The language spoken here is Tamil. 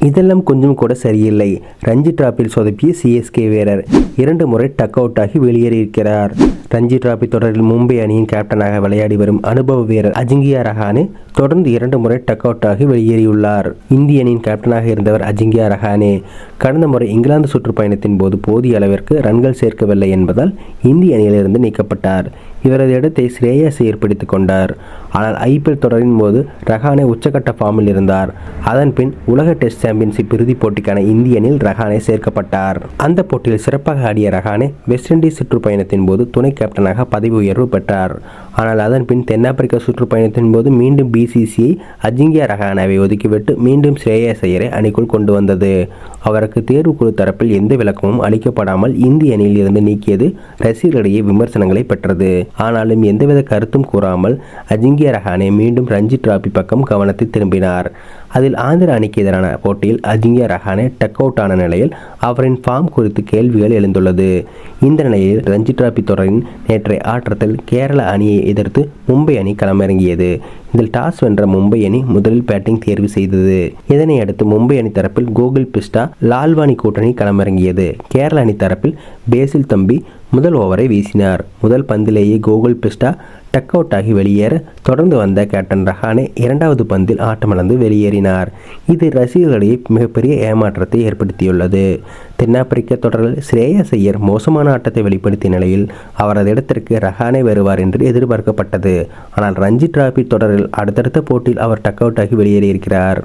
இதெல்லாம் கொஞ்சம் கூட சரியில்லை. ரஞ்சி டிராப்பில் சொதப்பிய சிஎஸ்கே வீரர் இரண்டு முறை டக் அவுட் ஆகி வெளியேறியிருக்கிறார். ரஞ்சி டிராபி தொடரில் மும்பை அணியின் கேப்டனாக விளையாடி வரும் அனுபவ வீரர் அஜிங்கியா ரஹானே தொடர்ந்து இரண்டு முறை டக் அவுட் ஆகி வெளியேறியுள்ளார். இந்திய அணியின் கேப்டனாக இருந்தவர் அஜிங்கியா ரஹானே கடந்த முறை இங்கிலாந்து சுற்றுப்பயணத்தின் போது போதிய அளவிற்கு ரன்கள் சேர்க்கவில்லை என்பதால் இந்திய அணியிலிருந்து நீக்கப்பட்டார். இவரது இடத்தை ஸ்ரேயாஸ் ஏற்படுத்திக் கொண்டார். ஆனால் ஐபிஎல் தொடரின் போது ரஹானே உச்சக்கட்ட ஃபார்மில் இருந்தார். அதன் பின் உலக டெஸ்ட் சாம்பியன்ஷிப் இறுதிப் போட்டிக்கான இந்திய அணியில் ரஹானே சேர்க்கப்பட்டார். அந்த போட்டியில் சிறப்பாக ஆடிய ரஹானே வெஸ்ட் இண்டீஸ் சுற்றுப்பயணத்தின் போது துணை கேப்டனாக பதவி உயர்வு பெற்றார். ஆனால் அதன் பின் தென்னாப்பிரிக்கா சுற்றுப்பயணத்தின் போது மீண்டும் பிசிசிஐ அஜிங்கியா ரஹானாவை ஒதுக்கிவிட்டு மீண்டும் ஸ்ரேயஸ் ஐயரை அணிக்குள் கொண்டு வந்தது. அவருக்கு தேர்வுக்குழு தரப்பில் எந்த விளக்கமும் அளிக்கப்படாமல் இந்திய அணியில் இருந்து நீக்கியது ரசிகர்களிடையே விமர்சனங்களை பெற்றது. ஆனாலும் எந்தவித கருத்தும் கூறாமல் அஜிங்கியா ரஹானே மீண்டும் ரஞ்சி டிராபி பக்கம் கவனத்தை திரும்பினார். அதில் ஆந்திர அணிக்கு எதிரான போட்டியில் அஜிங்கிய ரஹானே டக் அவுட் ஆன நிலையில் அவரின் ஃபார்ம் குறித்து கேள்விகள் எழுந்துள்ளது. இந்த நிலையில் ரஞ்சி டிராபி தொடரின் நேற்றைய ஆட்டத்தில் கேரள அணியை எதிர்த்து மும்பை அணி களமிறங்கியது. இதில் டாஸ் வென்ற மும்பை அணி முதலில் பேட்டிங் தேர்வு செய்தது. இதனை அடுத்து மும்பை அணி தரப்பில் கோகுல் பிஸ்டா லால்வானி கூட்டணி களமிறங்கியது. கேரள அணி தரப்பில் பேசில் தம்பி முதல் ஓவரை வீசினார். முதல் பந்திலேயே கோகுல் பிஸ்டா டக் அவுட் ஆகி வெளியேற தொடர்ந்து வந்த கேப்டன் ரஹானே இரண்டாவது பந்தில் ஆட்டமிழந்து வெளியேறினார். இது ரசிகர்களிடையே மிகப்பெரிய ஏமாற்றத்தை ஏற்படுத்தியுள்ளது. தென்னாப்பிரிக்க தொடரில் ஸ்ரேயஸ் ஐயர் மோசமான ஆட்டத்தை வெளிப்படுத்திய நிலையில் அவரது இடத்திற்கு ரஹானே வருவார் என்று எதிர்பார்க்கப்பட்டது. ஆனால் ரஞ்சி டிராபி தொடரில் அடுத்தடுத்த போட்டியில் அவர் டக் அவுட் ஆகி வெளியேறியிருக்கிறார்.